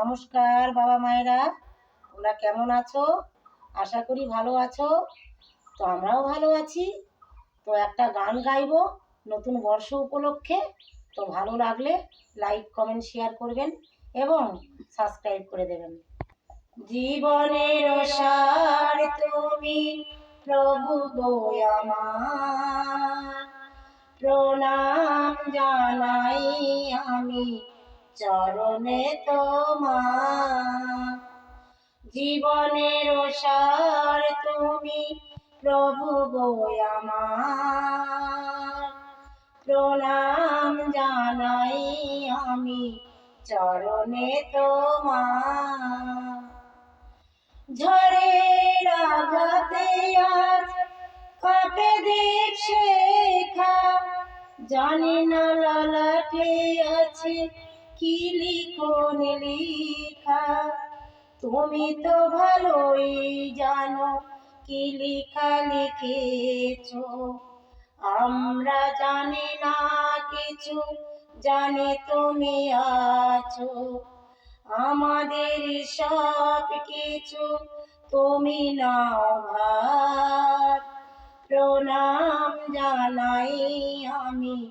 নমস্কার, বাবা মায়েরা। তোমরা কেমন আছো? আশা করি ভালো আছো। তো আমরাও ভালো আছি। তো একটা গান গাইবো নতুন বর্ষ উপলক্ষে। তো ভালো লাগলে লাইক, কমেন্ট, শেয়ার করবেন এবং সাবস্ক্রাইব করে দেবেন। জীবনের সার তুমি প্রভু আমার। প্রণাম জানাই আমি। চরণে তোমার। জীবনের সার তুমি প্রভু আমার। প্রণাম জানাই আমি চরণে তোমার। ঝড়ের আঘাতে আজ কাপে দেব শেখা? জানি না লালাটে আছে কি লিখন লিখা? তুমি তো ভালোই জানো কি লিখা লিখেছ। আমরা জানি না কিছু, জানি তুমি আছো। আমাদের সব কিছু তুমি নাও ভার। প্রণাম জানাই আমি।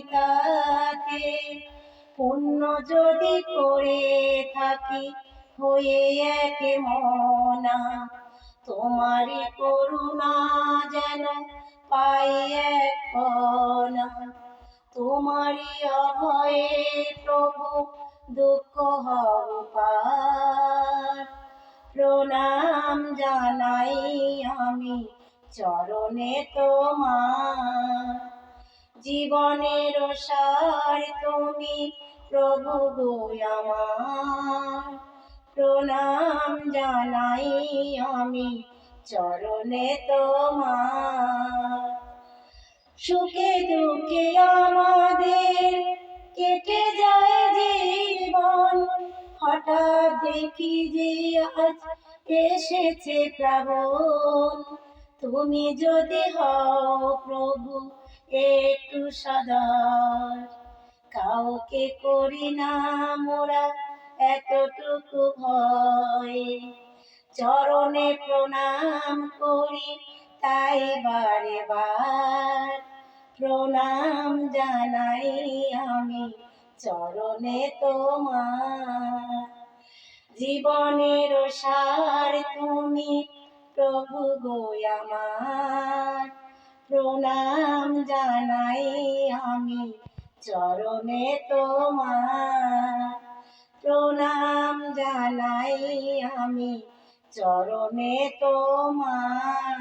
তাতে পুণ্য যদি করে থাকি, হয়ে এক মনা। তোমারই করুণা যেন পাই এক কণা তোমারই অভয়ে প্রভু দুঃখ হব পার। প্রণাম জানাই আমি চরণে তোমার। জীবনের সার তুমি প্রভু গো আমার। প্রণাম জানাই আমি চরণে তোমার। সুখে দুঃখে আমাদের কেটে যায় জীবন। হঠাৎ দেখি যে আজ এসেছে প্লাবন। তুমি যদি হও প্রভু একটু সদর। কাউকে করি না মোরা এতটুকু ভয়। চরণে প্রণাম করি, তাই বারে বার। প্রণাম জানাই আমি চরণে তোমার। জীবনের সার তুমি প্রভু গো আমার। প্রণাম জানাই আমি চরণে তোমার। প্রণাম জানাই আমি চরণে তোমার।